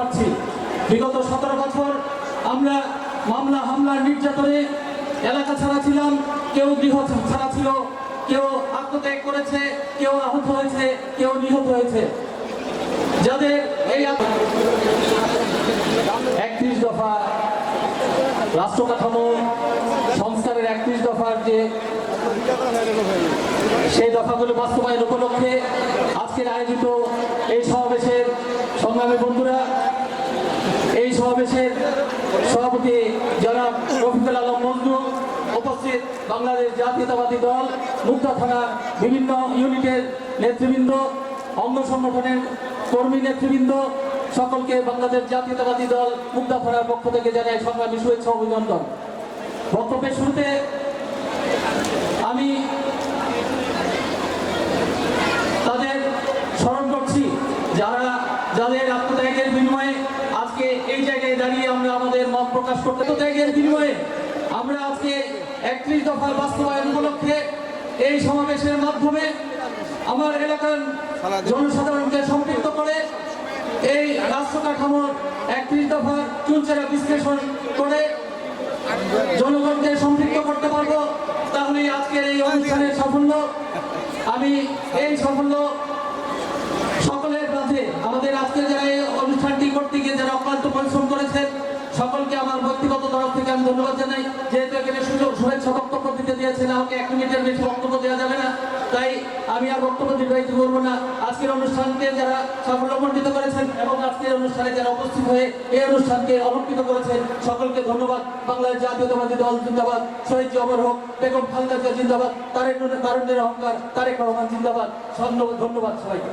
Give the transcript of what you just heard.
পারছি বিগত সতেরো বছর আমরা মামলা, হামলা, নির্যাতনে এলাকা ছাড়া ছিলাম, কেউ গৃহ ছাড়া ছিল, কেউ আত্মত্যাগ করেছে, কেউ আহত হয়েছে, কেউ নিহত হয়েছে। যাদের এই একত্রিশ দফা রাষ্ট্র কাঠামো সংস্কারের একত্রিশ দফার যে সেই দফাগুলো বাস্তবায়ন উপলক্ষে আজকের আয়োজিত এই সমাবেশের সংগ্রামী বন্ধুরা সমাবেশের সভাপতি জনাব রফিকুল আলম মজনু, উপস্থিত বাংলাদেশ জাতীয়তাবাদী দল, মুক্তা থানার বিভিন্ন ইউনিটের নেতৃবৃন্দ, অঙ্গ সংগঠনের কর্মী নেতৃবৃন্দ, সকলকে বাংলাদেশ জাতীয়তাবাদী দল, মুক্তা থানার পক্ষ থেকে জানাই সংগ্রামী শুভেচ্ছা অভিনন্দন। বক্তব্যের শুরুতে আমি তাদের স্মরণ করছি, যারা, যাদের আত্মত্যাগের বিনিময়ে আজকে এই জায়গায় দাঁড়িয়ে আমরা আমাদের মত প্রকাশ করতে আত্মত্যাগের বিনিময়ে। আমরা আজকে একত্রিশ দফার বাস্তবায়ন উপলক্ষে এই সমাবেশের মাধ্যমে আমার এলাকার জনসাধারণকে সম্পৃক্ত করে এই রাষ্ট্র কাঠামোর একত্রিশ দফার চুলচেরা বিশ্লেষণ করে জনগণকে সম্পৃক্ত করতে পারব, তাহলেই আজকের এই অনুষ্ঠানের সাফল্য। আমি এই সাফল্য সকলের মাঝে, আমাদের আজকে যারা এই অনুষ্ঠানটি করতে গিয়ে যারা পরিশ্রম করেছেন। সকলকে আমার ব্যক্তিগত তরফ থেকে আমি ধন্যবাদ জানাই। যেহেতু এখানে সুযোগ শুভেচ্ছা বক্তব্য দিতে দিয়েছেন, আমাকে এক মিনিটের বেশি বক্তব্য দেওয়া যাবে না। তাই আমি আর বক্তব্য দীর্ঘায়িত করব না। আজকের অনুষ্ঠানকে যারা সাফল্যমণ্ডিত করেছেন এবং আজকের অনুষ্ঠানে যারা উপস্থিত হয়ে এই অনুষ্ঠানকে অলঙ্কৃত করেছেন, সকলকে ধন্যবাদ। বাংলাদেশ জাতীয়তাবাদী দল জিন্দাবাদ, শহীদ জি অমর হোক, বেগম খালেদা জিন্দাবাদ, তারেক তারুণ্যের অহংকার, তারেক রহমান জিন্দাবাদ। ধন্যবাদ ধন্যবাদ সবাইকে।